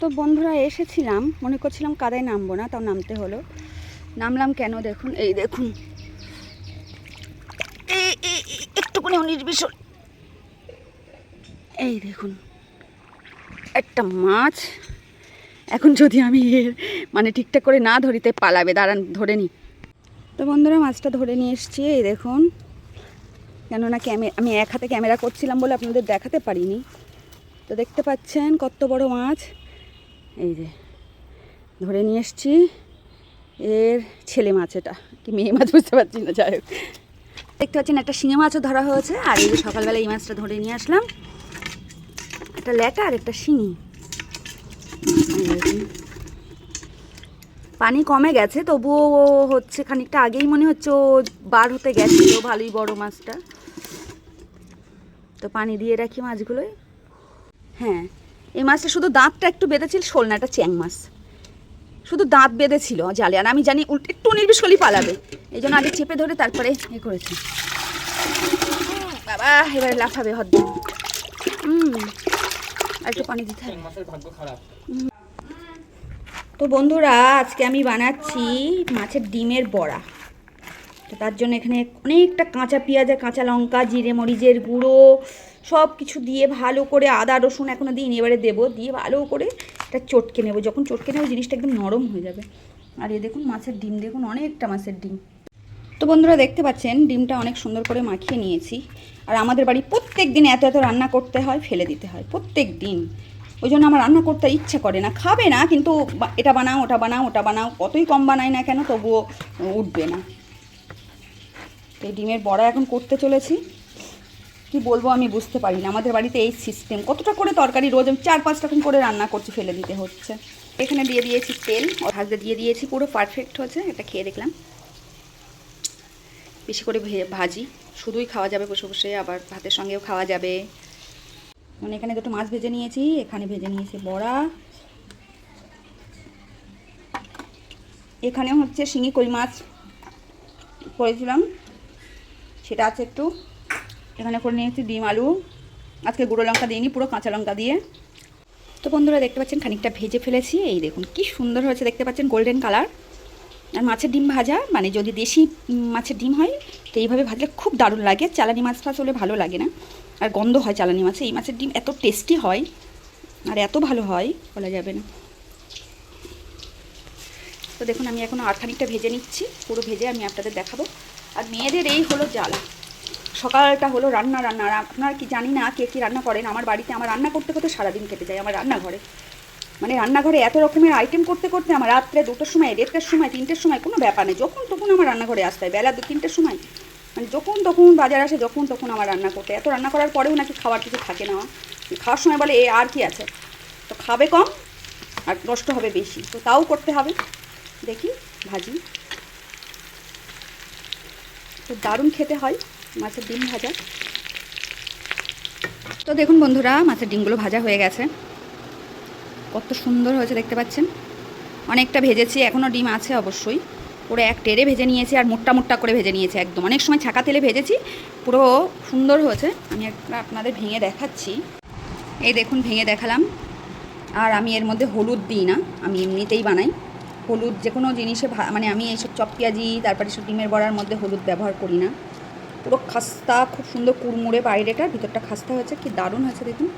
তো বন্ধুরা এসেছিলাম, মনে করছিলাম কাদায় নামবো না, তাও নামতে হলো। নামলাম কেন দেখুন, এই দেখুন। এই, এই- এই- দেখুন, একটা মাছ। এখন যদি আমি এর মানে ঠিকঠাক করে না ধরিতে পালাবে, দাঁড়ান, ধরে নি। তো বন্ধুরা, মাছটা ধরে নিয়ে এসছি, এই দেখুন। কেননা ক্যামে, আমি এক হাতে ক্যামেরা করছিলাম বলে আপনাদের দেখাতে পারিনি। তো দেখতে পাচ্ছেন কত বড় মাছ। এই যে, ধরে নিয়ে এসছি এর ছেলে মাছ এটা, কি মেয়ে মাছ বুঝতে পারছি না, যাই হোক। দেখতে পাচ্ছেন একটা শিঙে মাছও ধরা হয়েছে, আর এই যে সকালবেলা এই মাছটা ধরে নিয়ে আসলাম। একটা ল্যাটা আর একটা শিঙি। পানি কমে গেছে, তবুও ও হচ্ছে খানিকটা আগেই মনে হচ্ছে ও বার হতে গেছিল ভালোই বড় মাছটা। তো পানি দিয়ে রাখি মাছগুলোই। হ্যাঁ এই মাছটা শুধু দাঁতটা একটু বেঁধেছিল শোল না এটা চ্যাং মাছ। শুধু দাঁত বেঁধেছিল জালে আর আমি জানি উল্টে একটু নির্বিষ করলেই পালাবে। এই জন্য আগে চেপে ধরে তারপরে এ করেছি। বাবা এবারে লাফাবে হদ্দ হুম আর একটু পানি দিতে হবে। তো বন্ধুরা আজকে আমি বানাচ্ছি মাছের ডিমের বড়া। তো তার জন্য এখানে অনেকটা কাঁচা পেঁয়াজ আর কাঁচা লঙ্কা, জিরে মরিচের গুঁড়ো সব কিছু দিয়ে ভালো করে আদা, রসুন এখনও দিইনি, এবারে দেবো। দিয়ে ভালো করে এটা চটকে নেব। যখন চটকে নেব, জিনিসটা একদম নরম হয়ে যাবে। আর এ দেখুন, মাছের ডিম, দেখুন অনেকটা মাছের ডিম। তো বন্ধুরা, দেখতে পাচ্ছেন, ডিমটা অনেক সুন্দর করে মাখিয়ে নিয়েছি। আর আমাদের বাড়ি প্রত্যেক দিন এত এত রান্না করতে হয়, ফেলে দিতে হয়, প্রত্যেক দিন। ওই জন্য আমার রান্না করতে ইচ্ছা করে না। খাবে না, কিন্তু এটা বানাও, ওটা বানাও ওটা বানাও, কতই কম বানাই না কেন, তবুও উঠবে না। তো এই ডিমের বড়া এখন করতে চলেছি। কি বলব আমি বুঝতে পারি না আমাদের বাড়িতে এই সিস্টেম কতটা করে তরকারি রোজ আমি চার পাঁচটা করে রান্না করছি, ফেলে দিতে হচ্ছে। এখানে দিয়ে দিয়েছি তেল ভাজতে দিয়ে দিয়েছি পুরো পারফেক্ট হয়েছে, এটা খেয়ে দেখলাম। বেশি করে ভাজি, শুধুই খাওয়া যাবে বসে বসে, আবার ভাতের সঙ্গেও খাওয়া যাবে। মানে এখানে দুটো মাছ ভেজে নিয়েছি, এখানে ভেজে নিয়েছি বড়া। এখানে হচ্ছে শিঙি কই মাছ করেছিলাম। সেটা আছে একটু। এখানে করে নিয়েছি ডিম, আলু। আজকে গুঁড়ো লঙ্কা দিইনি, পুরো কাঁচা লঙ্কা দিয়ে। তো বন্ধুরা, দেখতে পাচ্ছেন খানিকটা ভেজে ফেলেছি। এই দেখুন, কি সুন্দর হয়েছে, দেখতে পাচ্ছেন গোল্ডেন কালার আর মাছের ডিম ভাজা মানে যদি দেশি মাছের ডিম হয়, তো এইভাবে ভাজলে খুব দারুণ লাগে। চালানি মাছ ফাছ হলে ভালো লাগে না। আর গন্ধ হয় চালানি মাছে, এই মাছের ডিম এত টেস্টি হয়, আর এত ভালো হয়, বলা যাবে না। তো দেখুন, আমি এখন আর খানিকটা ভেজে নিচ্ছি, পুরো ভেজে আমি আপনাদের দেখাবো। আর মেয়েদের এই হলো জ্বালা সকালটা হলো রান্না রান্না। আর আপনার কি জানি না কে কী রান্না করেন? আমার বাড়িতে আমার রান্না করতে করতে সারাদিন কেটে যায় আমার রান্নাঘরে। মানে রান্নাঘরে এত রকমের আইটেম করতে করতে আমার রাত্রে দুটোর সময়, দেড়টার সময়, তিনটের সময় কোনো ব্যাপার নেই। যখন তখন আমার রান্নাঘরে আসতে হয়। বেলা দু, তিনটের সময়। মানে যখন তখন বাজার আসে, যখন তখন আমার রান্না করতে এত রান্না করার পরেও নাকি খাওয়ার কিছু থাকে না। খাওয়ার সময় বলে, এ, আর কি আছে? তো খাবে কম, আর নষ্ট হবে বেশি। তো তাও করতে হবে। দেখি, ভাজি। তো দারুণ খেতে হয়, মাছের ডিম ভাজা। তো দেখুন বন্ধুরা, মাছের ডিমগুলো ভাজা হয়ে গেছে। কত সুন্দর হয়েছে, দেখতে পাচ্ছেন? অনেকটা ভেজেছি এখনও ডিম আছে অবশ্যই। পুরো এক টেরে ভেজে নিয়েছি আর মোট্টা মোট্টা করে ভেজে নিয়েছি একদম। অনেক সময় ছাকা তেলে ভেজেছি, পুরো সুন্দর হয়েছে। আমি একটা আপনাদের ভেঙে দেখাচ্ছি। এই দেখুন, ভেঙে দেখালাম। আর আমি এর মধ্যে হলুদ দিই না, আমি এমনিতেই বানাই। হলুদ যে কোনো জিনিসে মানে আমি এইসব চপ পেঁয়াজি, তারপরে সব ডিমের বড়ার মধ্যে হলুদ ব্যবহার করি না। পুরো খাস্তা, খুব সুন্দর কুড়মুড়ে বাইরেটা ভিতরটা খাস্তা হয়েছে, কি দারুণ হয়েছে দেখুন।